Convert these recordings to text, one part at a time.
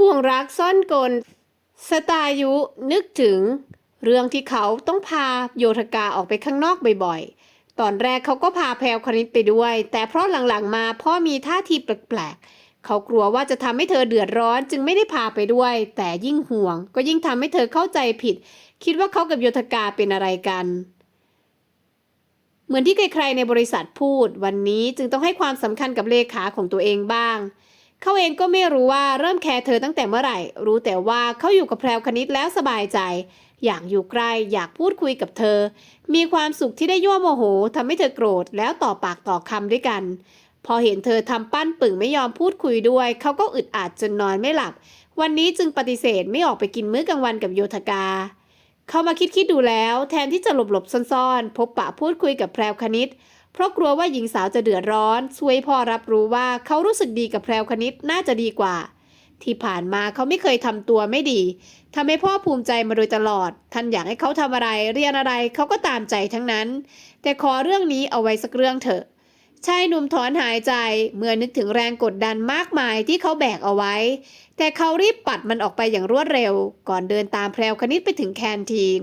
บ่วงรักซ่อนกล สตายุนึกถึง เรื่องที่เขาต้องพาโยธกาออกไปข้างนอกบ่อยๆ ตอนแรกเขาก็พาแพรวคณิตไปด้วย แต่เพราะหลังๆมาพ่อมีท่าทีแปลกๆ เขากลัวว่าจะทำให้เธอเดือดร้อนจึงไม่ได้พาไปด้วย แต่ยิ่งห่วง ก็ยิ่งทำให้เธอเข้าใจผิด คิดว่าเขากับโยธกาเป็นอะไรกันเหมือนที่ใครๆในบริษัทพูด วันนี้จึงต้องให้ความสำคัญกับเลขาของตัวเองบ้าง เขาเองก็ไม่รู้ว่าเริ่มแคร์เธอตั้งแต่เมื่อไหร่ รู้แต่ว่าเขาอยู่กับแพรวคณิตแล้วสบายใจ อยากอยู่ใกล้อยากพูดคุยกับเธอ มีความสุขที่ได้ยั่วโมโหทำให้เธอโกรธแล้วต่อปากต่อคำด้วยกัน พอเห็นเธอทำปั้นปึ่งไม่ยอมพูดคุยด้วย เขาก็อึดอัดจนนอนไม่หลับ วันนี้จึงปฏิเสธไม่ออกไปกินมื้อกลางวันกับโยธกาเขามาคิดคิดดูแล้ว แทนที่จะหลบหลบซ่อนๆพบปะพูดคุยกับแพรวคณิต เพราะกลัวว่าหญิงสาวจะเดือดร้อนช่วยพ่อรับรู้ว่าเขารู้สึกดีกับแพรวคณิตน่าจะดีกว่า ที่ผ่านมาเขาไม่เคยทำตัวไม่ดีทำให้พ่อภูมิใจมาโดยตลอด ท่านอยากให้เขาทำอะไรเรียนอะไรเขาก็ตามใจทั้งนั้น แต่ขอเรื่องนี้เอาไว้สักเรื่องเถอะชายหนุ่มถอนหายใจเมื่อนึกถึงแรงกดดันมากมายที่เขาแบกเอาไว้ แต่เขารีบปัดมันออกไปอย่างรวดเร็ว ก่อนเดินตามแพรวคณิตไปถึงแคนทีน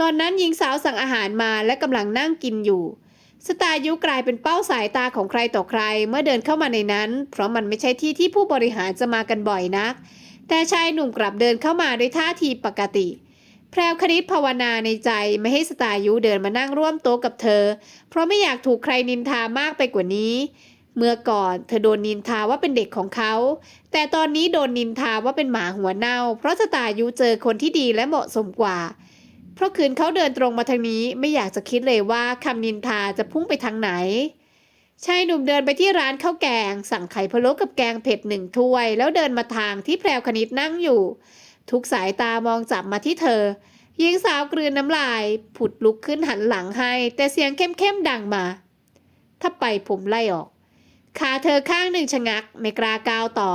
ตอนนั้นหญิงสาวสั่งอาหารมาและกำลังนั่งกินอยู่ สตายุกลายเป็นเป้าสายตาของใครต่อใครเมื่อเดินเข้ามาในนั้น เพราะมันไม่ใช่ที่ที่ผู้บริหารจะมากันบ่อยนัก แต่ชายหนุ่มกลับเดินเข้ามาด้วยท่าทีปกติ แพรวคณิตภาวนาในใจไม่ให้สตายุเดินมานั่งร่วมโต๊ะกับเธอ เพราะไม่อยากถูกใครนินทามากไปกว่านี้ เมื่อก่อนเธอโดนนินทาว่าเป็นเด็กของเขา แต่ตอนนี้โดนนินทาว่าเป็นหมาหัวเน่า เพราะสตายุเจอคนที่ดีและเหมาะสมกว่าเพราะคืนเขาเดินตรงมาทางนี้ไม่อยากจะคิดเลยว่าคำนินทาจะพุ่งไปทางไหน ชายหนุ่มเดินไปที่ร้านข้าวแกง สั่งไข่พะโล้กับแกงเผ็ดหนึ่งถ้วย แล้วเดินมาทางที่แพรวคณิตนั่งอยู่ ทุกสายตามองจับมาที่เธอหญิงสาวกลืนน้ำลาย ผุดลุกขึ้นหันหลังให้ แต่เสียงเข้มๆดังมา ถ้าไปผมไล่ออกขาเธอข้างหนึ่งชะงัก ไม่กล้าก้าวต่อ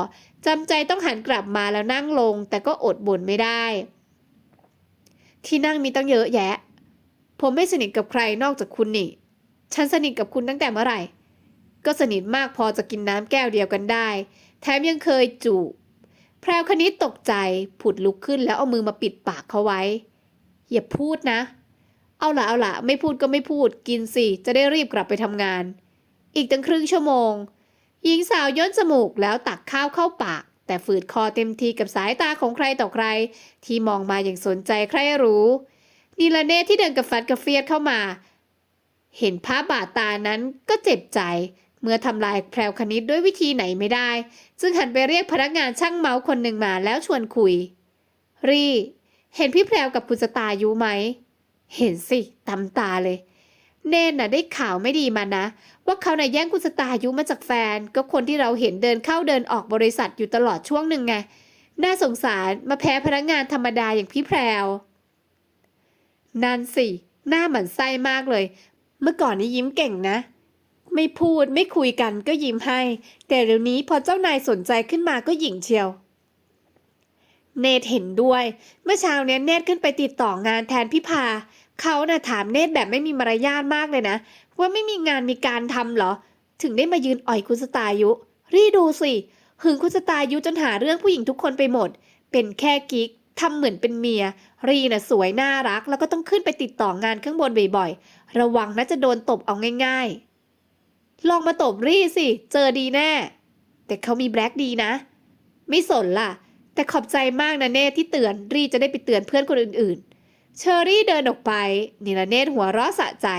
จำใจต้องหันกลับมาแล้วนั่งลง แต่ก็อดบ่นไม่ได้ ที่นั่งมีตั้งเยอะแยะ ผมไม่สนิทกับใครนอกจากคุณนี่ ฉันสนิทกับคุณตั้งแต่เมื่อไหร่ ก็สนิทมากพอจะกินน้ำแก้วเดียวกันได้ แถมยังเคยจูบแพรวคณิตตกใจผุดลุกขึ้นแล้วเอามือมาปิดปากเขาไว้ อย่าพูดนะ เอาละเอาละไม่พูดก็ไม่พูด กินสิ จะได้รีบกลับไปทำงาน อีกตั้งครึ่งชั่วโมง หญิงสาวย่นจมูกแล้วตักข้าวเข้าปาก แต่ฝืดคอเต็มทีกับสายตาของใครต่อใคร ที่มองมาอย่างสนใจใครรู้นีละเนตที่เดินกับฟัดกับเฟียดเข้ามา เห็นภาพบาดตานั้นก็เจ็บใจ เมื่อทำลายแพรวคณิตด้วยวิธีไหนไม่ได้ จึงหันไปเรียกพนักงานช่างเมาส์คนหนึ่งมาแล้วชวนคุย รีเห็นพี่แพรวกับคุณสตายุไหม เห็นสิตำตาเลย เนนน่ะได้ข่าวไม่ดีมานะ ว่าเขาน่ะแย่งคุณสตายุมาจากแฟน ก็คนที่เราเห็นเดินเข้าเดินออกบริษัทอยู่ตลอดช่วงหนึ่งไง น่าสงสารมาแพ้พนักงานธรรมดาอย่างพี่แพรวนั่นสิหน้าหมันไส้มากเลย เมื่อก่อนนี่ยิ้มเก่งนะ ไม่พูดไม่คุยกันก็ยิ้มให้ แต่เดี๋ยวนี้พอเจ้านายสนใจขึ้นมาก็หยิ่งเชียว เนตเห็นด้วย เมื่อเช้าเนี้ยเนตขึ้นไปติดต่องานแทนพี่พาเขาน่ะถามเนตแบบไม่มีมารยาทมากเลยนะ ว่าไม่มีงานมีการทำเหรอ ถึงได้มายืนอ่อยคุณสตายุ รีดูสิหึงคุณสตายุจนหาเรื่องผู้หญิงทุกคนไปหมด เป็นแค่กิ๊กทำเหมือนเป็นเมีย รีน่ะสวยน่ารัก แล้วก็ต้องขึ้นไปติดต่องานข้างบนบ่อยๆ ระวังนะจะโดนตบเอาง่าย ๆ ลองมาตบรีสิ เจอดีแน่ แต่เขามีแบล็กดีนะ ไม่สนล่ะ แต่ขอบใจมากนะเนทที่เตือน รีจะได้ไปเตือนเพื่อนคนอื่นๆ เชอรี่เดินออกไปนิลเนตหัวเราะสะใจ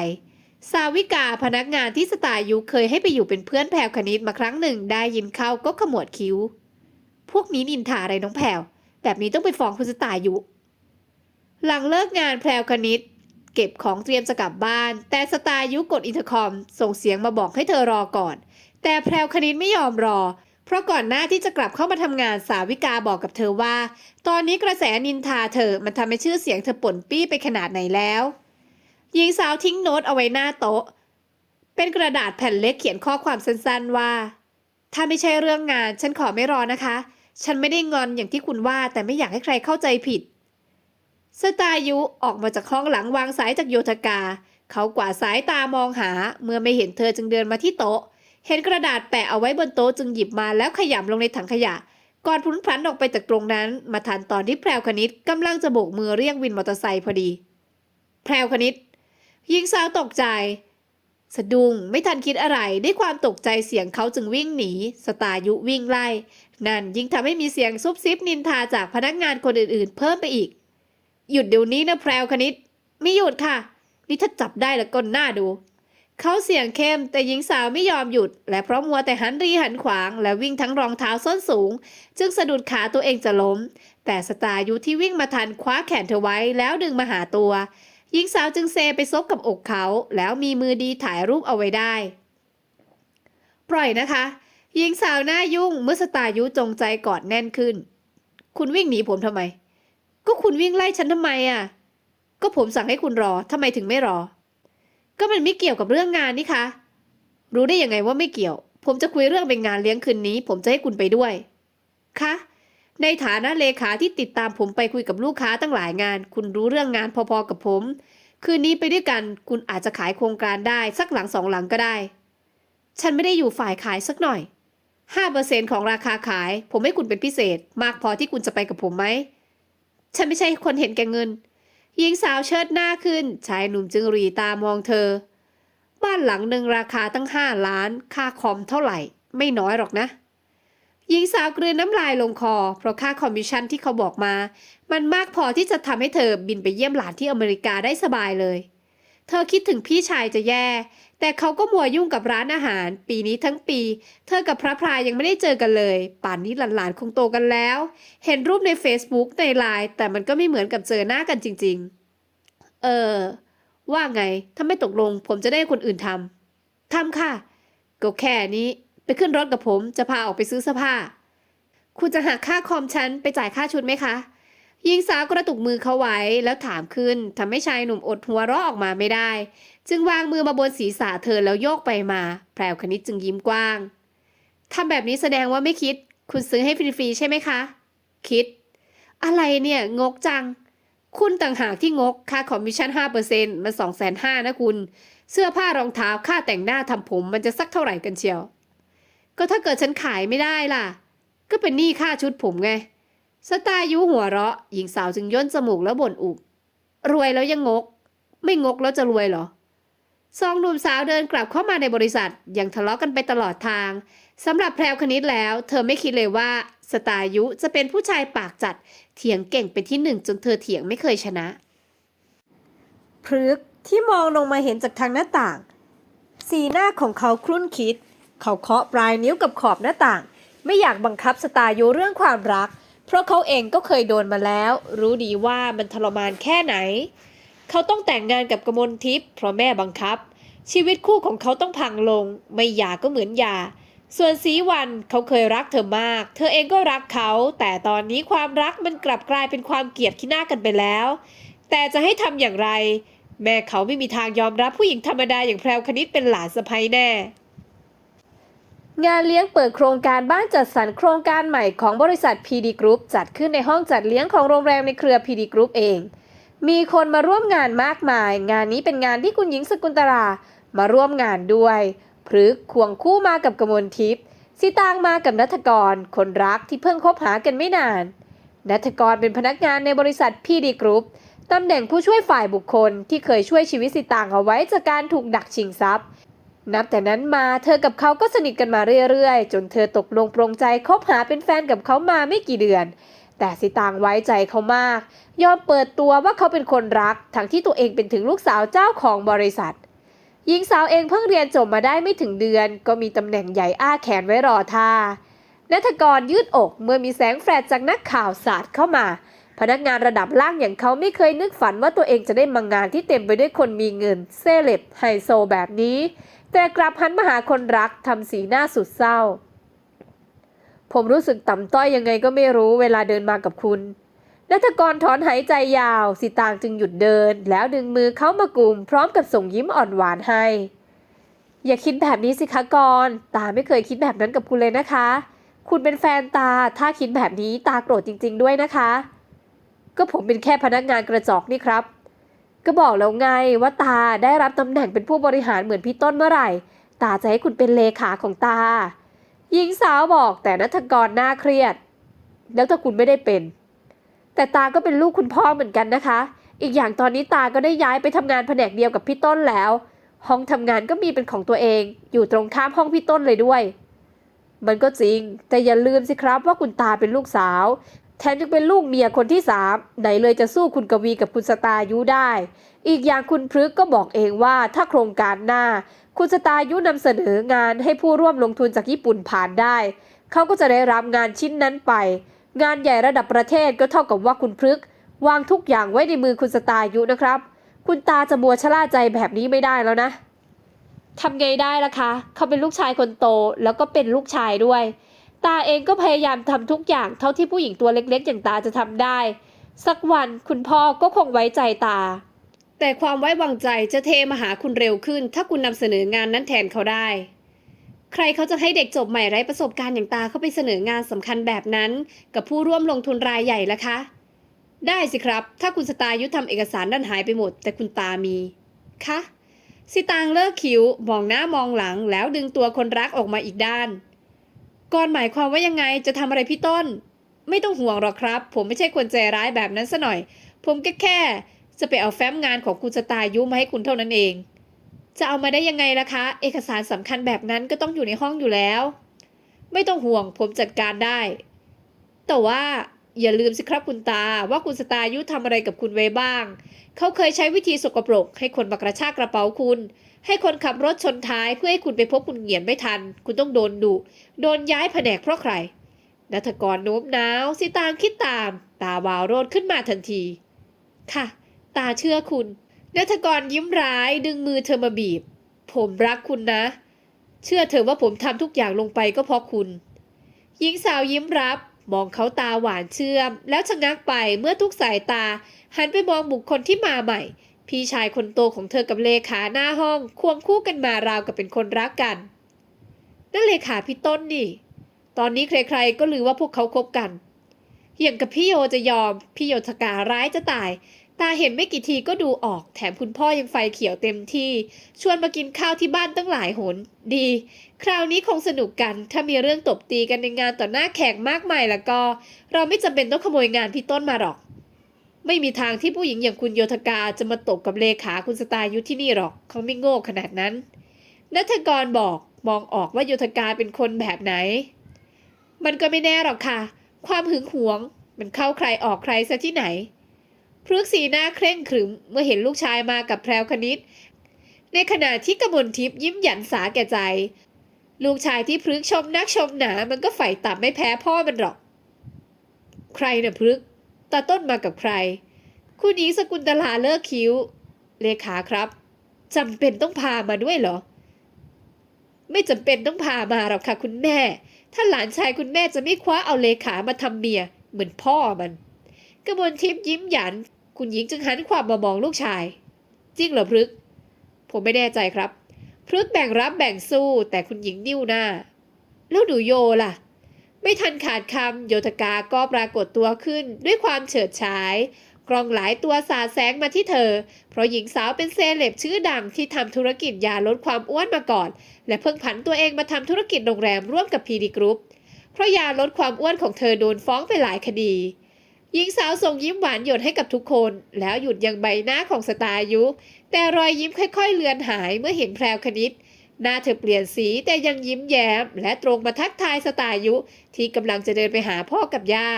สาวิกาพนักงานที่สตายุเคยให้ไปอยู่เป็นเพื่อนแพรวคณิตมาครั้งหนึ่ง ได้ยินเข้าก็ขมวดคิ้ว พวกนี้นินทาอะไรน้องแพรวแบบนี้ต้องไปฟ้องคุณสตายุ หลังเลิกงานแพรวคณิต เก็บของเตรียมจะกลับบ้าน แต่สตายุกดอินเทอร์คอม ส่งเสียงมาบอกให้เธอรอก่อน แต่แพรวคณิตไม่ยอมรอ เพราะก่อนหน้าที่จะกลับเข้ามาทำงานสาวิกาบอกกับเธอว่า ตอนนี้กระแสนินทาเธอมันทำให้ชื่อเสียงเธอป่นปี้ไปขนาดไหนแล้ว หญิงสาวทิ้งโน้ตเอาไว้หน้าโต๊ะ เป็นกระดาษแผ่นเล็กเขียนข้อความสั้นๆว่า ถ้าไม่ใช่เรื่องงาน ฉันขอไม่รอนะคะ ฉันไม่ได้งอนอย่างที่คุณว่าแต่ไม่อยากให้ใครเข้าใจผิด สตายุออกมาจากห้องหลังวางสายจากโยธกา เขากวาสายตามองหา เมื่อไม่เห็นเธอจึงเดินมาที่โต๊ะ เห็นกระดาษแปะเอาไว้บนโต๊ะจึงหยิบมาแล้วขยำลงในถังขยะก่อนพลุนพลันออกไปจากตรงนั้น มาทันตอนที่แพรวคณิตกำลังจะโบกมือเรียกวินมอเตอร์ไซค์พอดี แพรวคณิต หญิงสาวตกใจ สะดุ้งไม่ทันคิดอะไรด้วยความตกใจเสียงเขาจึงวิ่งหนี สตายุวิ่งไล่ นั่นยิ่งทำให้มีเสียงซุบซิบนินทาจากพนักงานคนอื่นๆ เพิ่มไปอีก หยุดเดี๋ยวนี้นะแพรวคณิตไม่หยุดค่ะ นี่ถ้าจับได้แล้วก็น่าดูเขาเสียงเข้มแต่หญิงสาวไม่ยอมหยุด และเพราะมัวแต่หันรีหันขวาง และวิ่งทั้งรองเท้าส้นสูง จึงสะดุดขาตัวเองจะล้ม แต่สตายุที่วิ่งมาทันคว้าแขนเธอไว้แล้วดึงมาหาตัว หญิงสาวจึงเซไปซบกับอกเขา แล้วมีมือดีถ่ายรูปเอาไว้ได้ ปล่อยนะคะ หญิงสาวหน้ายุ่งเมื่อสตายุจงใจกอดแน่นขึ้น คุณวิ่งหนีผมทำไม ก็คุณวิ่งไล่ฉันทำไมอะ ก็ผมสั่งให้คุณรอทำไมถึงไม่รอ ก็มันไม่เกี่ยวกับเรื่องงานนี่คะ รู้ได้ยังไงว่าไม่เกี่ยว ผมจะคุยเรื่องเป็นงานเลี้ยงคืนนี้ ผมจะให้คุณไปด้วย คะ ในฐานะเลขาที่ติดตามผมไปคุยกับลูกค้าตั้งหลายงาน คุณรู้เรื่องงานพอๆกับผม คืนนี้ไปด้วยกันคุณอาจจะขายโครงการได้สักหลังสองหลังก็ได้ ฉันไม่ได้อยู่ฝ่ายขายสักหน่อย 5%ของราคาขาย ผมให้คุณเป็นพิเศษ มากพอที่คุณจะไปกับผมไหม ฉันไม่ใช่คนเห็นแก่เงิน หญิงสาวเชิดหน้าขึ้น ชายหนุ่มจึงรีตามองเธอ บ้านหลังหนึ่งราคาตั้งห้าล้าน ค่าคอมเท่าไหร่ ไม่น้อยหรอกนะ หญิงสาวกลืนน้ำลายลงคอ เพราะค่าคอมมิชชั่นที่เขาบอกมา มันมากพอที่จะทำให้เธอบินไปเยี่ยมหลานที่อเมริกาได้สบายเลย เธอคิดถึงพี่ชายจะแย่ แต่เขาก็มัวยุ่งกับร้านอาหาร ปีนี้ทั้งปี เธอกับพระพรายยังไม่ได้เจอกันเลย ป่านนี้หลานๆคงโตกันแล้ว เห็นรูปใน Facebook ในไลน์แต่มันก็ไม่เหมือนกับเจอหน้ากันจริง ๆ เออ ว่าไงถ้าไม่ตกลงผมจะได้คนอื่นทำทำค่ะก็แค่นี้ ไปขึ้นรถกับผม จะพาออกไปซื้อเสื้อผ้า คุณจะหักค่าคอมฉันไปจ่ายค่าชุดไหมคะหญิงสาวกระตุกมือเขาไว้แล้วถามขึ้นทำให้ชายหนุ่มอดหัวเราะออกมาไม่ได้ จึงวางมือมาบนศีรษะเธอแล้วโยกไปมา แพรวคณิตจึงยิ้มกว้างทำแบบนี้แสดงว่าไม่คิด คุณซื้อให้ฟรีๆใช่ไหมคะ คิด อะไรเนี่ยงกจัง คุณต่างหากที่งกค่าคอมมิชชั่น5%มัน2 5 0 0 0นะคุณ เสื้อผ้ารองเท้าค่าแต่งหน้าทำผมมันจะสักเท่าไหร่กันเชียว ก็ถ้าเกิดฉันขายไม่ได้ล่ะ ก็เป็นหนี้ค่าชุดผมไง สตายุหัวเราะ หญิงสาวจึงย่นจมูกแล้วบ่นอุบ รวยแล้วยังงก ไม่งกแล้วจะรวยเหรอสองหนุ่มสาวเดินกลับเข้ามาในบริษัทยังทะเลาะกันไปตลอดทางสำหรับแพรวคณิตแล้ว เธอไม่คิดเลยว่า สตายุจะเป็นผู้ชายปากจัด เถียงเก่งเป็นที่หนึ่งจนเธอเถียงไม่เคยชนะพฤกที่มองลงมาเห็นจากทางหน้าต่าง สีหน้าของเขาครุ่นคิด เขาเคาะปลายนิ้วกับขอบหน้าต่าง ไม่อยากบังคับสตาร์ยุเรื่องความรัก เพราะเขาเองก็เคยโดนมาแล้ว รู้ดีว่ามันทรมานแค่ไหน เขาต้องแต่งงานกับกมลทิพย์เพราะแม่บังคับ ชีวิตคู่ของเขาต้องพังลง ไม่หย่าก็เหมือนหย่าส่วนสีวันเขาเคยรักเธอมาก เธอเองก็รักเขา แต่ตอนนี้ความรักมันกลับกลายเป็นความเกลียดขี้หน้ากันไปแล้ว แต่จะให้ทำอย่างไร แม่เขาไม่มีทางยอมรับผู้หญิงธรรมดาอย่างแพรวคณิตเป็นหลานสะใภ้แน่ งานเลี้ยงเปิดโครงการบ้านจัดสรรโครงการใหม่ของบริษัท PD Group จัดขึ้นในห้องจัดเลี้ยงของโรงแรมในเครือ PD Group เอง มีคนมาร่วมงานมากมาย งานนี้เป็นงานที่คุณหญิงสกุลตรามาร่วมงานด้วยพฤกควงคู่มากับกมลทิพย์สิตางมากับนัทกร คนรักที่เพิ่งคบหากันไม่นาน นัทกรเป็นพนักงานในบริษัท PD Group ตำแหน่งผู้ช่วยฝ่ายบุคคลที่เคยช่วยชีวิตสิตางเอาไว้จากการถูกดักชิงทรัพย์ นับแต่นั้นมาเธอกับเขาก็สนิทกันมาเรื่อยๆ จนเธอตกลงปรงใจคบหาเป็นแฟนกับเขามาไม่กี่เดือน แต่สิตางไว้ใจเขามาก ยอมเปิดตัวว่าเขาเป็นคนรัก ทั้งที่ตัวเองเป็นถึงลูกสาวเจ้าของบริษัท หญิงสาวเองเพิ่งเรียนจบมาได้ไม่ถึงเดือน ก็มีตำแหน่งใหญ่อ้าแขนไว้รอท่านัทกรยืดอกเมื่อมีแสงแฟลชจากนักข่าวสาดเข้ามา พนักงานระดับล่างอย่างเขาไม่เคยนึกฝันว่าตัวเองจะได้มางานที่เต็มไปด้วยคนมีเงินเซเลบไฮโซแบบนี้ แต่กลับหันมาหาคนรักทำสีหน้าสุดเศร้า ผมรู้สึกต่ำต้อยยังไงก็ไม่รู้เวลาเดินมากับคุณนัทกรถอนหายใจยาว สิตางจึงหยุดเดิน แล้วดึงมือเข้ามากลุ่ม พร้อมกับส่งยิ้มอ่อนหวานให้ อย่าคิดแบบนี้สิคะกรตาไม่เคยคิดแบบนั้นกับคุณเลยนะคะ คุณเป็นแฟนตา ถ้าคิดแบบนี้ตาโกรธจริง ๆ ด้วยนะคะ ก็ผมเป็นแค่พนักงานกระจอกนี่ครับ ก็บอกแล้วไงว่าตาได้รับตำแหน่งเป็นผู้บริหารเหมือนพี่ต้นเมื่อไหร่ ตาจะให้คุณเป็นเลขาของตา หญิงสาวบอกแต่นัทกรหน้าเครียด แล้วถ้าคุณไม่ได้เป็น แต่ตาก็เป็นลูกคุณพ่อเหมือนกันนะคะ อีกอย่างตอนนี้ตาก็ได้ย้ายไปทำงานแผนกเดียวกับพี่ต้นแล้ว ห้องทำงานก็มีเป็นของตัวเอง อยู่ตรงข้ามห้องพี่ต้นเลยด้วย มันก็จริง แต่อย่าลืมสิครับว่าคุณตาเป็นลูกสาว แถมยังเป็นลูกเมียคนที่สามไหนเลยจะสู้คุณกวีกับคุณสตายุได้ อีกอย่างคุณพฤกก็บอกเองว่าถ้าโครงการหน้า คุณสตายุนำเสนองานให้ผู้ร่วมลงทุนจากญี่ปุ่นผ่านได้ เขาก็จะได้รับงานชิ้นนั้นไป งานใหญ่ระดับประเทศก็เท่ากับว่าคุณพฤกวางทุกอย่างไว้ในมือคุณสตายุนะครับ คุณตาจะมัวชะล่าใจแบบนี้ไม่ได้แล้วนะทำไงได้ล่ะคะ เขาเป็นลูกชายคนโตแล้วก็เป็นลูกชายด้วย ตาเองก็พยายามทำทุกอย่างเท่าที่ผู้หญิงตัวเล็กๆ อย่างตาจะทำได้ สักวันคุณพ่อก็คงไว้ใจตา แต่ความไว้วางใจจะเทมาหาคุณเร็วขึ้น ถ้าคุณนำเสนองานนั้นแทนเขาได้ ใครเขาจะให้เด็กจบใหม่ไร้ประสบการณ์อย่างตาเข้าไปเสนองานสำคัญแบบนั้น กับผู้ร่วมลงทุนรายใหญ่ล่ะคะ ได้สิครับ ถ้าคุณสตายุทธทำเอกสารด้านหายไปหมด แต่คุณตามีคะสิตางเลิกคิ้วมองหน้ามองหลังแล้วดึงตัวคนรักออกมาอีกด้าน ก่อนหมายความว่ายังไงจะทำอะไรพี่ต้น ไม่ต้องห่วงหรอกครับ ผมไม่ใช่คนใจร้ายแบบนั้นซะหน่อย ผมแค่แค่ จะไปเอาแฟ้มงานของคุณสตายุมาให้คุณเท่านั้นเอง จะเอามาได้ยังไงล่ะคะ เอกสารสำคัญแบบนั้นก็ต้องอยู่ในห้องอยู่แล้ว ไม่ต้องห่วงผมจัดการได้ แต่ว่าอย่าลืมสิครับคุณตาว่าคุณสตายุทำอะไรกับคุณไว้บ้าง เขาเคยใช้วิธีสกปรกให้คนมากระชากกระเป๋าคุณ ให้คนขับรถชนท้ายเพื่อให้คุณไปพบคุณเหงียนไม่ทัน คุณต้องโดนดุโดนย้ายแผนกเพราะใครนัทกรโน้มน้าวสิตางคิดตาม ตาวาวโรดขึ้นมาทันที ค่ะ ตาเชื่อคุณนัทกรยิ้มร้ายดึงมือเธอมาบีบ ผมรักคุณนะ เชื่อเถอว่าผมทำทุกอย่างลงไปก็เพราะคุณ หญิงสาวยิ้มรับ มองเขาตาหวานเชื่อม แล้วชะงักไปเมื่อทุกสายตา หันไปมองบุคคลที่มาใหม่ พี่ชายคนโตของเธอกับเลขาหน้าห้องควงคู่กันมาราวกับเป็นคนรักกัน นั่นเลขาพี่ต้นนี่ ตอนนี้ใครๆก็ลือว่าพวกเขาคบกันอย่างกับพี่โยจะยอม พี่โยทการ้ายจะตาย ตาเห็นไม่กี่ทีก็ดูออก แถมคุณพ่อยังไฟเขียวเต็มที่ ชวนมากินข้าวที่บ้านตั้งหลายหน ดี คราวนี้คงสนุกกัน ถ้ามีเรื่องตบตีกันในงานต่อหน้าแขกมากมายแล้วก็ เราไม่จำเป็นต้องขโมยงานพี่ต้นมาหรอก ไม่มีทางที่ผู้หญิงอย่างคุณโยธกาจะมาตบกับเลขาคุณสตายุทธที่นี่หรอก เขาไม่โง่ขนาดนั้นนัทกรบอกมองออกว่าโยธกาเป็นคนแบบไหน มันก็ไม่แน่หรอกค่ะ ความหึงหวง มันเข้าใครออกใครซะที่ไหนพฤกษีหน้าเคร่งขรึมเมื่อเห็นลูกชายมากับแพรวคณิต ในขณะที่กมลทิพย์ยิ้มหยันสาแก่ใจ ลูกชายที่พฤกชมนักชมหนา มันก็ใฝ่ต่ำไม่แพ้พ่อมันหรอก ใครน่ะพฤก ตาต้นมากับใคร คุณหญิงสกุลตลาเลิกคิ้ว เลขาครับจำเป็นต้องพามาด้วยเหรอ ไม่จำเป็นต้องพามาหรอกค่ะคุณแม่ ถ้าหลานชายคุณแม่จะไม่คว้าเอาเลขามาทำเมีย เหมือนพ่อมันกระบวนทิพย์ยิ้มหยัน คุณหญิงจึงหันความมามองลูกชาย จริงเหรอพฤกษ์ผมไม่แน่ใจครับ พฤกษ์แบ่งรับแบ่งสู้แต่คุณหญิงนิ้วหน้า แล้วหนูโยล่ะ ไม่ทันขาดคำโยธกาก็ปรากฏตัวขึ้นด้วยความเฉิดฉาย กล้องหลายตัวสาดแสงมาที่เธอ เพราะหญิงสาวเป็นเซเลบชื่อดังที่ทำธุรกิจยาลดความอ้วนมาก่อน และเพิ่งผันตัวเองมาทำธุรกิจโรงแรมร่วมกับพีดีกรุ๊ปเพราะยาลดความอ้วนของเธอโดนฟ้องไปหลายคดี หญิงสาวส่งยิ้มหวานหยดให้กับทุกคน แล้วหยุดยังใบหน้าของสตายุ แต่รอยยิ้มค่อย ๆ เลือนหายเมื่อเห็นแพรวคณิต หน้าเธอเปลี่ยนสีแต่ยังยิ้มแย้ม และตรงมาทักทายสตายุ ที่กำลังจะเดินไปหาพ่อกับย่า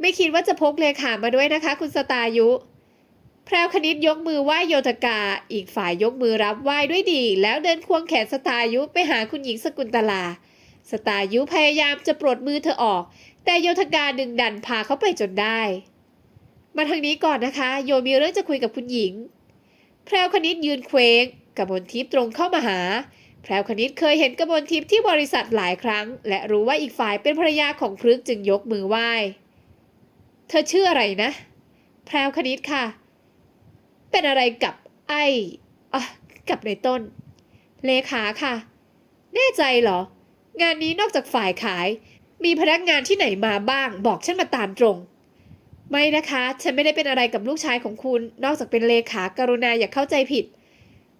ไม่คิดว่าจะพกเลขามาด้วยนะคะ คุณสตายุ แพรวคณิตยกมือไหว้โยธกา อีกฝ่ายยกมือรับไหว้ด้วยดี แล้วเดินควงแขนสตายุไปหาคุณหญิงสกุลตลา สตายุพยายามจะปลดมือเธอออก แต่โยธกาดึงดันพาเขาไปจนได้ มาทางนี้ก่อนนะคะ โยมีเรื่องจะคุยกับคุณหญิง แพรวคณิตยืนเคว้ง กบลทิพย์ตรงเข้ามาหา แพรวคณิตเคยเห็นกบลทิพย์ที่บริษัทหลายครั้ง และรู้ว่าอีกฝ่ายเป็นภรรยาของพฤกจึงยกมือไหว้ เธอชื่ออะไรนะ แพรวคณิตค่ะ เป็นอะไรกับไอ้อะกับในต้น เลขาค่ะ แน่ใจเหรอ งานนี้นอกจากฝ่ายขาย มีพนักงานที่ไหนมาบ้าง บอกฉันมาตามตรงไม่นะคะ ฉันไม่ได้เป็นอะไรกับลูกชายของคุณ นอกจากเป็นเลขากรุณาอย่าเข้าใจผิด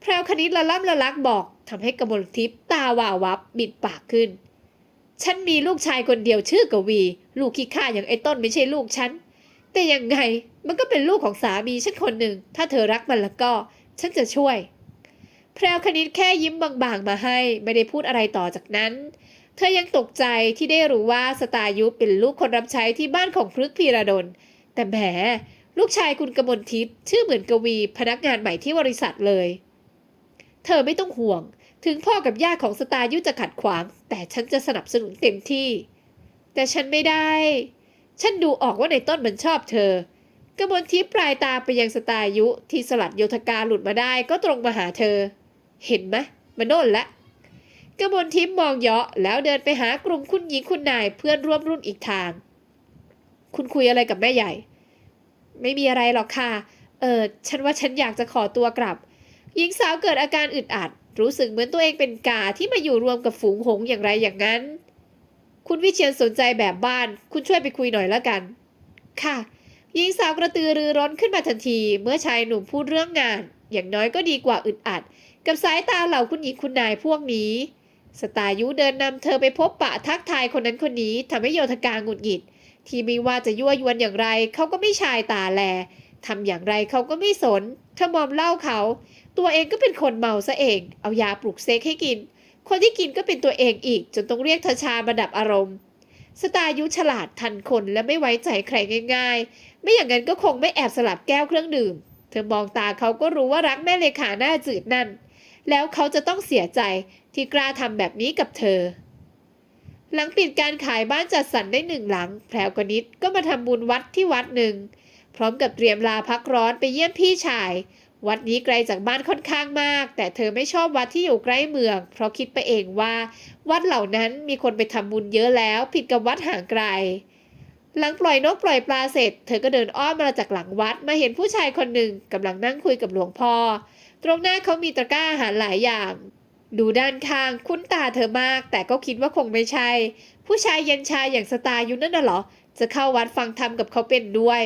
แพรวคณิตละล่ำละลักบอกทำให้กมลทิพย์ตาวาววับบิดปากขึ้น ฉันมีลูกชายคนเดียวชื่อกวี ลูกขี้ข้าอย่างไอ้ต้นไม่ใช่ลูกฉัน แต่ยังไงมันก็เป็นลูกของสามีฉันคนหนึ่ง ถ้าเธอรักมันแล้วก็ ฉันจะช่วย แพรวคณิตแค่ยิ้มบางๆมาให้ ไม่ได้พูดอะไรต่อจากนั้น เธอยังตกใจที่ได้รู้ว่าสตายุเป็นลูกคนรับใช้ที่บ้านของพฤกพีระดล แต่แหมลูกชายคุณกมลทิพย์ชื่อเหมือนกวี พนักงานใหม่ที่บริษัทเลย เธอไม่ต้องห่วง ถึงพ่อกับย่าของสตายุจะขัดขวาง แต่ฉันจะสนับสนุนเต็มที่ แต่ฉันไม่ได้ ฉันดูออกว่าในต้นมันชอบเธอกระมวลทิพย์ปลายตาไปยังสตายุที่สลัดโยธกาหลุดมาได้ก็ตรงมาหาเธอ เห็นไหมมันโน่นละกระมวลทิพย์มองเยาะแล้วเดินไปหากลุ่มคุณหญิงคุณนายเพื่อนร่วมรุ่นอีกทาง คุณคุยอะไรกับแม่ใหญ่ ไม่มีอะไรหรอกค่ะ เออฉันว่าฉันอยากจะขอตัวกลับ หญิงสาวเกิดอาการอึดอัด รู้สึกเหมือนตัวเองเป็นกาที่มาอยู่รวมกับฝูงหงอย่างไรอย่างนั้น คุณวิเชียนสนใจแบบบ้าน คุณช่วยไปคุยหน่อยแล้วกัน ค่ะ หญิงสาวกระตือรือร้นขึ้นมาทันที เมื่อชายหนุ่มพูดเรื่องงาน อย่างน้อยก็ดีกว่าอึดอัด กับสายตาเหล่าคุณหญิงคุณนายพวกนี้ สตายุเดินนำเธอไปพบปะทักทายคนนั้นคนนี้ทำให้โยธกาหงุดหงิด ที่ไม่ว่าจะยั่วยวนอย่างไร เขาก็ไม่ชายตาแลทำอย่างไรเขาก็ไม่สนเธอมอมเล่าเขา ตัวเองก็เป็นคนเมาซะเอง เอายาปลุกเซ็กให้กิน คนที่กินก็เป็นตัวเองอีก จนต้องเรียกเธอชามาดับอารมณ์ สตายุฉลาดทันคนและไม่ไว้ใจใครง่าย ๆ ไม่อย่างนั้นก็คงไม่แอบสลับแก้วเครื่องดื่ม เธอมองตาเขาก็รู้ว่ารักแม่เลขาหน้าจืดนั่น แล้วเขาจะต้องเสียใจที่กล้าทำแบบนี้กับเธอ หลังปิดการขายบ้านจัดสรรได้หนึ่งหลัง แพรวกนิดก็มาทำบุญวัดที่วัดหนึ่งพร้อมกับเตรียมลาพักร้อนไปเยี่ยมพี่ชาย วัดนี้ไกลจากบ้านค่อนข้างมาก แต่เธอไม่ชอบวัดที่อยู่ใกล้เมือง เพราะคิดไปเองว่า วัดเหล่านั้นมีคนไปทำบุญเยอะแล้ว ผิดกับวัดห่างไกล หลังปล่อยนกปล่อยปลาเสร็จ เธอก็เดินอ้อมมาจากหลังวัดมาเห็นผู้ชายคนหนึ่งกำลังนั่งคุยกับหลวงพ่อ ตรงหน้าเขามีตะกร้าอาหารหลายอย่าง ดูด้านข้างคุ้นตาเธอมาก แต่ก็คิดว่าคงไม่ใช่ ผู้ชายเย็นชาอย่างสตาร์อยู่นั่นน่ะเหรอจะเข้าวัดฟังธรรมกับเขาเป็นด้วย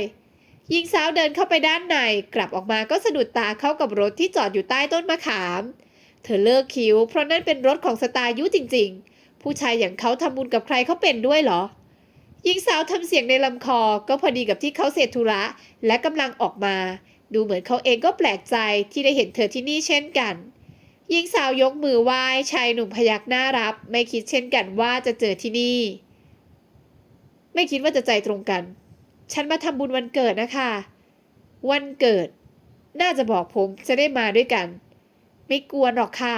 หญิงสาวเดินเข้าไปด้านใน กลับออกมาก็สะดุดตาเข้ากับรถที่จอดอยู่ใต้ต้นมะขาม เธอเลิกคิ้ว เพราะนั่นเป็นรถของสตายุจริง ๆ ผู้ชายอย่างเขาทำบุญกับใครเขาเป็นด้วยเหรอหญิงสาวทำเสียงในลำคอก็พอดีกับที่เขาเสร็จธุระและกำลังออกมา ดูเหมือนเขาเองก็แปลกใจที่ได้เห็นเธอที่นี่เช่นกันหญิงสาวยกมือไหว้ชายหนุ่มพยักหน้ารับ ไม่คิดเช่นกันว่าจะเจอที่นี่ ไม่คิดว่าจะใจตรงกัน ฉันมาทำบุญวันเกิดนะคะ วันเกิด น่าจะบอกผมจะได้มาด้วยกัน ไม่กวนหรอกค่ะ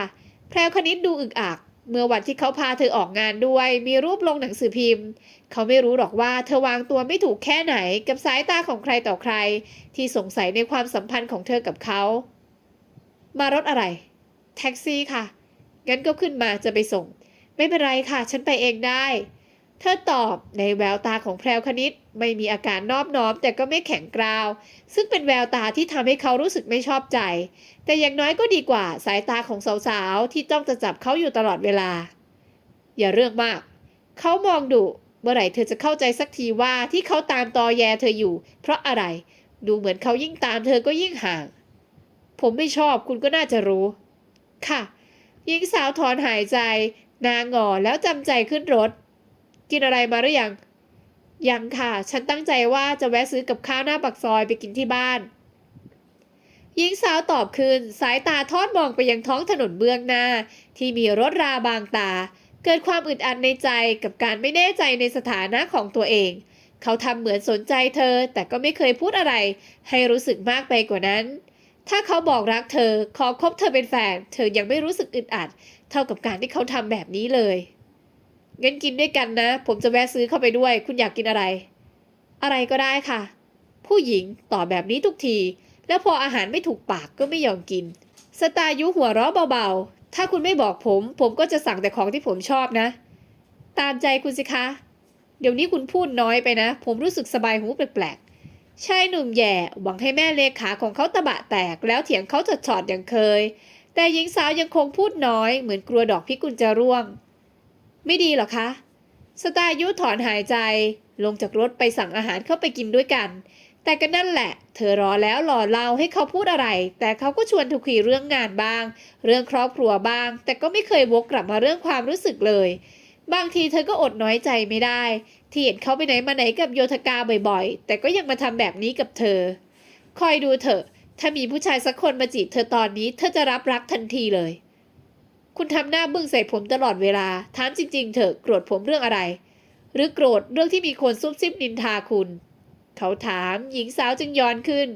แพรวคณิตดูอึกอัก เมื่อวันที่เขาพาเธอออกงานด้วย มีรูปลงหนังสือพิมพ์ เขาไม่รู้หรอกว่าเธอวางตัวไม่ถูกแค่ไหนกับสายตาของใครต่อใคร ที่สงสัยในความสัมพันธ์ของเธอกับเขา มารถอะไร แท็กซี่ค่ะ งั้นก็ขึ้นมาจะไปส่ง ไม่เป็นไรค่ะ ฉันไปเองได้ เธอตอบในแววตาของแพรวคณิตไม่มีอาการนอบน้อมแต่ก็ไม่แข็งกร้าว ซึ่งเป็นแววตาที่ทำให้เขารู้สึกไม่ชอบใจ แต่อย่างน้อยก็ดีกว่าสายตาของสาวๆ ที่จ้องจะจับเขาอยู่ตลอดเวลา อย่าเรื่องมาก เขามองดุเมื่อไหร่เธอจะเข้าใจสักทีว่าที่เขาตามตอแยเธออยู่ เพราะอะไร ดูเหมือนเขายิ่งตามเธอก็ยิ่งห่าง ผมไม่ชอบคุณก็น่าจะรู้ ค่ะหญิงสาวถอนหายใจนางหงอแล้วจำใจขึ้นรถ กินอะไรมาหรือยัง ยังค่ะ ฉันตั้งใจว่าจะแวะซื้อกับข้าวหน้าปากซอยไปกินที่บ้าน หญิงสาวตอบคืน สายตาทอดมองไปยังท้องถนนเบื้องหน้า ที่มีรถราบางตา เกิดความอึดอัดในใจกับการไม่แน่ใจในสถานะของตัวเอง เขาทำเหมือนสนใจเธอ แต่ก็ไม่เคยพูดอะไร ให้รู้สึกมากไปกว่านั้นถ้าเขาบอกรักเธอ ขอคบเธอเป็นแฟน เธอยังไม่รู้สึกอึดอัด เท่ากับการที่เขาทำแบบนี้เลย งั้นกินด้วยกันนะ ผมจะแวะซื้อเข้าไปด้วย คุณอยากกินอะไร อะไรก็ได้ค่ะ ผู้หญิงตอบแบบนี้ทุกที แล้วพออาหารไม่ถูกปากก็ไม่ยอมกิน สตายุหัวเราะเบาๆ ถ้าคุณไม่บอกผม ผมก็จะสั่งแต่ของที่ผมชอบนะ ตามใจคุณสิคะ เดี๋ยวนี้คุณพูดน้อยไปนะ ผมรู้สึกสบายหูแปลกๆชายหนุ่มแย่หวังให้แม่เลขาของเขาตะบะแตก แล้วเถียงเขาจดจอดอย่างเคย แต่หญิงสาวยังคงพูดน้อยเหมือนกลัวดอกพิกุลจะร่วง ไม่ดีหรอคะ สตายุถอนหายใจ ลงจากรถไปสั่งอาหารเข้าไปกินด้วยกัน แต่ก็นั่นแหละ เธอรอแล้วรอเล่าให้เขาพูดอะไร แต่เขาก็ชวนทุกคุยเรื่องงานบ้าง เรื่องครอบครัวบ้าง แต่ก็ไม่เคยวกกลับมาเรื่องความรู้สึกเลย บางทีเธอก็อดน้อยใจไม่ได้ ที่เห็นเขาไปไหนมาไหนกับโยธกาบ่อยๆ แต่ก็ยังมาทำแบบนี้กับเธอ คอยดูเถอะ ถ้ามีผู้ชายสักคนมาจีบเธอตอนนี้ เธอจะรับรักทันทีเลย คุณทำหน้าบึ้งใส่ผมตลอดเวลา ถามจริง ๆ เถอะโกรธผมเรื่องอะไร หรือโกรธเรื่องที่มีคนซุบซิบนินทาคุณ เขาถามหญิงสาวจึงย้อนขึ้น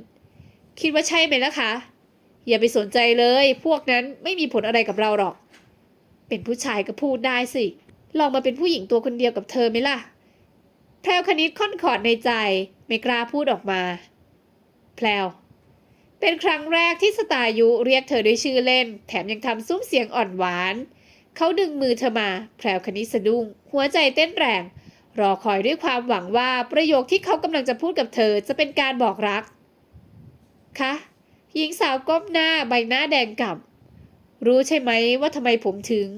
คิดว่าใช่ไหมล่ะคะ อย่าไปสนใจเลย พวกนั้นไม่มีผลอะไรกับเราหรอก เป็นผู้ชายก็พูดได้สิ ลองมาเป็นผู้หญิงตัวคนเดียวกับเธอไหมล่ะ แพรวคณิตค่อนขอดในใจ ไม่กล้าพูดออกมา แพรว เป็นครั้งแรกที่สตายุเรียกเธอด้วยชื่อเล่น แถมยังทำซุ้มเสียงอ่อนหวาน เขาดึงมือเธอมา แพรวคณิสะดุ้ง หัวใจเต้นแรง รอคอยด้วยความหวังว่าประโยคที่เขากำลังจะพูดกับเธอจะเป็นการบอกรัก คะ หญิงสาวก้มหน้าใบหน้าแดงก่ำรู้ใช่ไหมว่าทำไมผมถึง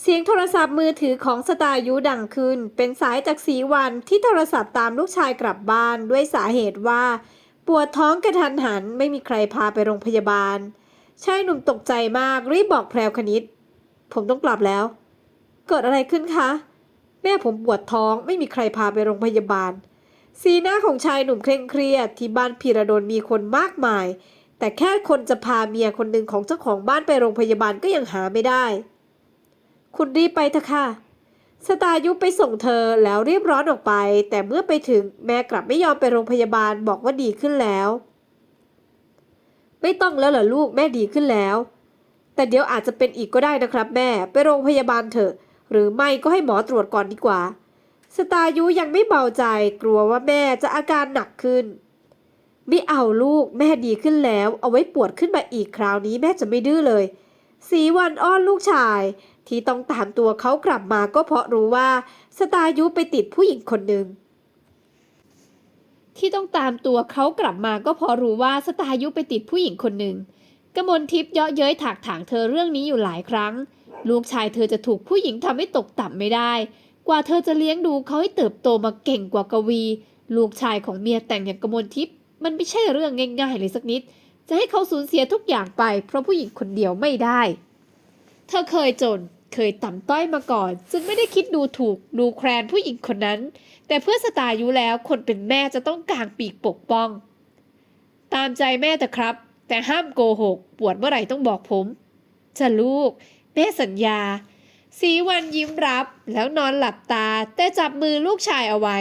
เสียงโทรศัพท์มือถือของสตายุดังขึ้น เป็นสายจากสีวันที่โทรศัพท์ตามลูกชายกลับบ้านด้วยสาเหตุว่า ปวดท้องกระทันหันไม่มีใครพาไปโรงพยาบาลชายหนุ่มตกใจมากรีบบอกแพรวคณิต ผมต้องกลับแล้ว เกิดอะไรขึ้นคะ แม่ผมปวดท้องไม่มีใครพาไปโรงพยาบาล สีหน้าของชายหนุ่มเคร่งเครียดที่บ้านพีระดนมีคนมากมาย แต่แค่คนจะพาเมียคนหนึ่งของเจ้าของบ้านไปโรงพยาบาลก็ยังหาไม่ได้ คุณรีบไปเถอะค่ะ สตายุไปส่งเธอแล้วรีบร้อนออกไป แต่เมื่อไปถึงแม่กลับไม่ยอมไปโรงพยาบาลบอกว่าดีขึ้นแล้ว ไม่ต้องแล้วเหรอลูกแม่ดีขึ้นแล้ว แต่เดี๋ยวอาจจะเป็นอีกก็ได้นะครับ แม่ไปโรงพยาบาลเถอะ หรือไม่ก็ให้หมอตรวจก่อนดีกว่า สตายุยังไม่เบาใจกลัวว่าแม่จะอาการหนักขึ้นไม่เอาลูกแม่ดีขึ้นแล้ว เอาไว้ปวดขึ้นมาอีกคราวนี้แม่จะไม่ดื้อเลย สีวันอ้อนลูกชาย ที่ต้องตามตัวเขากลับมาก็เพราะรู้ว่าสตายุไปติดผู้หญิงคนหนึ่งที่ต้องตามตัวเขากลับมาก็เพราะรู้ว่าสตายุไปติดผู้หญิงคนหนึ่งกมลทิพย์เยาะเย้ยถากถางเธอเรื่องนี้อยู่หลายครั้ง ลูกชายเธอจะถูกผู้หญิงทำให้ตกต่ำไม่ได้ กว่าเธอจะเลี้ยงดูเขาให้เติบโตมาเก่งกว่ากวี ลูกชายของเมียแต่งอย่างกมลทิพย์มันไม่ใช่เรื่องง่ายๆเลยสักนิด จะให้เขาสูญเสียทุกอย่างไป เพราะผู้หญิงคนเดียวไม่ได้ เธอเคยจน เคยต่ำต้อยมาก่อน จึงไม่ได้คิดดูถูกดูแคลนผู้หญิงคนนั้น แต่เพื่อสตายุแล้วคนเป็นแม่จะต้องกางปีกปกป้อง ตามใจแม่แต่ครับ แต่ห้ามโกหก ปวดเมื่อไหร่ต้องบอกผมจะลูก แม่สัญญา สีวันยิ้มรับแล้วนอนหลับตา แต่จับมือลูกชายเอาไว้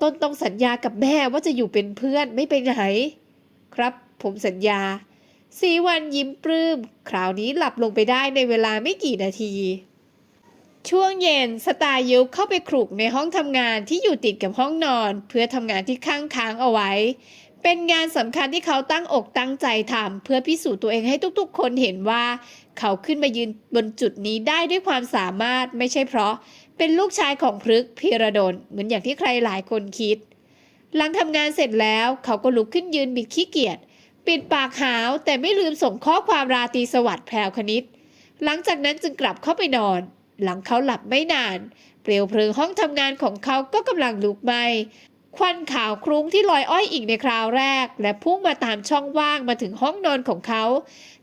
ต้นต้องสัญญากับแม่ว่าจะอยู่เป็นเพื่อนไม่ไปไหน ครับ ผมสัญญา สีวันยิ้มปลื้ม คราวนี้หลับลงไปได้ในเวลาไม่กี่นาที ช่วงเย็นสตายุเข้าไปคลุกในห้องทำงานที่อยู่ติดกับห้องนอน เพื่อทำงานที่ข้างค้างเอาไว้ เป็นงานสำคัญที่เขาตั้งอกตั้งใจทำเพื่อพิสูจน์ตัวเองให้ทุกๆ คนเห็นว่า เขาขึ้นมายืนบนจุดนี้ได้ด้วยความสามารถไม่ใช่เพราะ เป็นลูกชายของพฤกษ์พีระดลเหมือนอย่างที่ใครหลายคนคิด หลังทำงานเสร็จแล้วเขาก็ลุกขึ้นยืนบิดขี้เกียจ ปิดปากหาวแต่ไม่ลืมส่งข้อความราตรีสวัสดิ์แพรวคณิต หลังจากนั้นจึงกลับเข้าไปนอน หลังเขาหลับไม่นาน เปลวเพลิงห้องทำงานของเขาก็กำลังลุกไหม้ควันขาวคลุ้งที่ลอยอ้อยอีกในคราวแรก และพุ่งมาตามช่องว่างมาถึงห้องนอนของเขา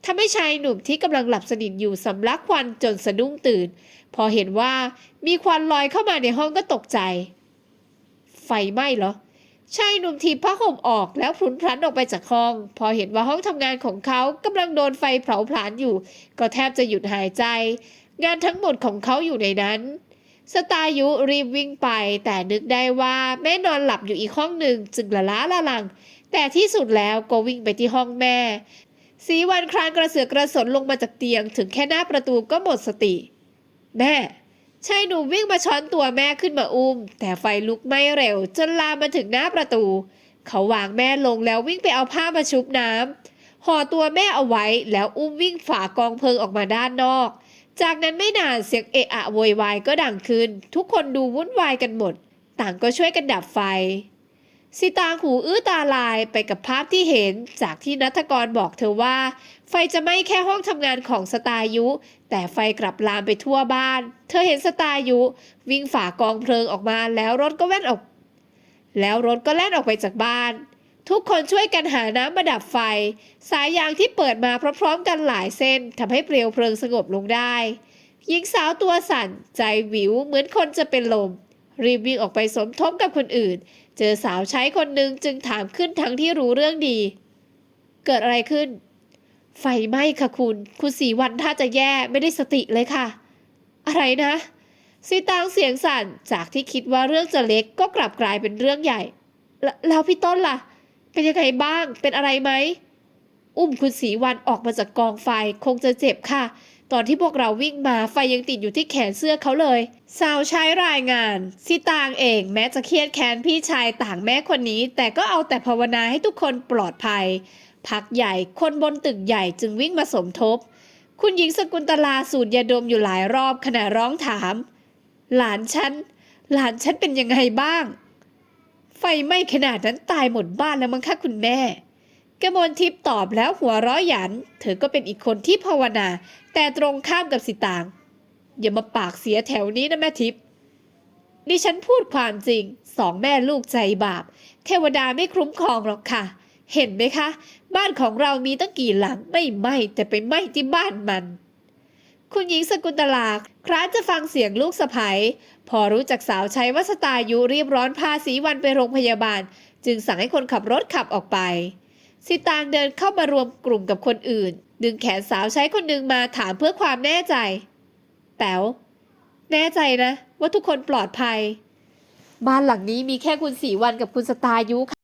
ทำให้ชายหนุ่มที่กำลังหลับสนิทอยู่สำลักควันจนสะดุ้งตื่น พอเห็นว่ามีควันลอยเข้ามาในห้องก็ตกใจ ไฟไหม้เหรอ ชายหนุ่มทีบผ้าห่มออกแล้วพลุนพลันออกไปจากห้อง พอเห็นว่าห้องทำงานของเขากำลังโดนไฟเผาผลาญอยู่ ก็แทบจะหยุดหายใจ งานทั้งหมดของเขาอยู่ในนั้น สตายุรีบวิ่งไป แต่นึกได้ว่าแม่นอนหลับอยู่อีกห้องหนึ่งจึงละล้าละลัง แต่ที่สุดแล้วก็วิ่งไปที่ห้องแม่ สีวันคลานกระเสือกกระสนลงมาจากเตียง ถึงแค่หน้าประตูก็หมดสติ แม่ ชายหนุ่มวิ่งมาช้อนตัวแม่ขึ้นมาอุ้ม แต่ไฟลุกไหม้เร็ว จนลามมาถึงหน้าประตู เขาวางแม่ลงแล้ววิ่งไปเอาผ้ามาชุบน้ำห่อตัวแม่เอาไว้แล้วอุ้มวิ่งฝ่ากองเพลิงออกมาด้านนอก จากนั้นไม่นานเสียงเอะอะโวยวายก็ดังขึ้น ทุกคนดูวุ่นวายกันหมด ต่างก็ช่วยกันดับไฟสิตางหูอื้อตาลายไปกับภาพที่เห็นจากที่นัทกรบอกเธอว่า ไฟจะไหม้แค่ห้องทำงานของสตายุ แต่ไฟกลับลามไปทั่วบ้าน เธอเห็นสตายุ วิ่งฝ่ากองเพลิงออกมาแล้วรถก็แว่นออก แล้วรถก็แล่นออกไปจากบ้าน ทุกคนช่วยกันหาน้ำมาดับไฟ สายยางที่เปิดมาพร้อมๆกันหลายเส้นทำให้เปลวเพลิงสงบลงได้หญิงสาวตัวสั่นใจหวิวเหมือนคนจะเป็นลม รีบวิ่งออกไปสมทบกับคนอื่น เจอสาวใช้คนหนึ่งจึงถามขึ้นทั้งที่รู้เรื่องดี เกิดอะไรขึ้น ไฟไหม้ค่ะคุณ คุณสีวันถ้าจะแย่ไม่ได้สติเลยค่ะ อะไรนะสีตางเสียงสั่นจากที่คิดว่าเรื่องจะเล็กก็กลับกลายเป็นเรื่องใหญ่แล้วแล้วพี่ต้นล่ะ เป็นยังไงบ้างเป็นอะไรไหมอุ้มคุณสีวันออกมาจากกองไฟคงจะเจ็บค่ะ ตอนที่พวกเราวิ่งมาไฟยังติดอยู่ที่แขนเสื้อเขาเลย สาวใช้รายงานสิตางเองแม้จะเครียดแค้นพี่ชายต่างแม่คนนี้ แต่ก็เอาแต่ภาวนาให้ทุกคนปลอดภัย พักใหญ่คนบนตึกใหญ่จึงวิ่งมาสมทบ คุณหญิงสกุลตลาสูดยาดมอยู่หลายรอบขณะร้องถาม หลานฉัน หลานฉันเป็นยังไงบ้าง ไฟไหม้ขนาดนั้นตายหมดบ้านแล้วมั้งคะคุณแม่กระมลทิพย์ตอบแล้วหัวเราะหยัน เธอก็เป็นอีกคนที่ภาวนา แต่ตรงข้ามกับสิตาง อย่ามาปากเสียแถวนี้นะแม่ทิพย์ดิฉันพูดความจริง สองแม่ลูกใจบาป เทวดาไม่คุ้มครองหรอกค่ะ เห็นไหมคะ บ้านของเรามีตั้งกี่หลังไม่ไหม้แต่ไปไหม้ที่บ้านมัน คุณหญิงสกุลตลาคร้านจะฟังเสียงลูกสะใภ้พอรู้จักสาวใช้วัสตายุรีบร้อนพาสีวันไปโรงพยาบาล จึงสั่งให้คนขับรถขับออกไปสิตางเดินเข้ามารวมกลุ่มกับคนอื่น ดึงแขนสาวใช้คนหนึ่งมาถามเพื่อความแน่ใจ แป๋วแน่ใจนะ ว่าทุกคนปลอดภัย บ้านหลังนี้มีแค่คุณสีวันกับคุณสตายุค่ะ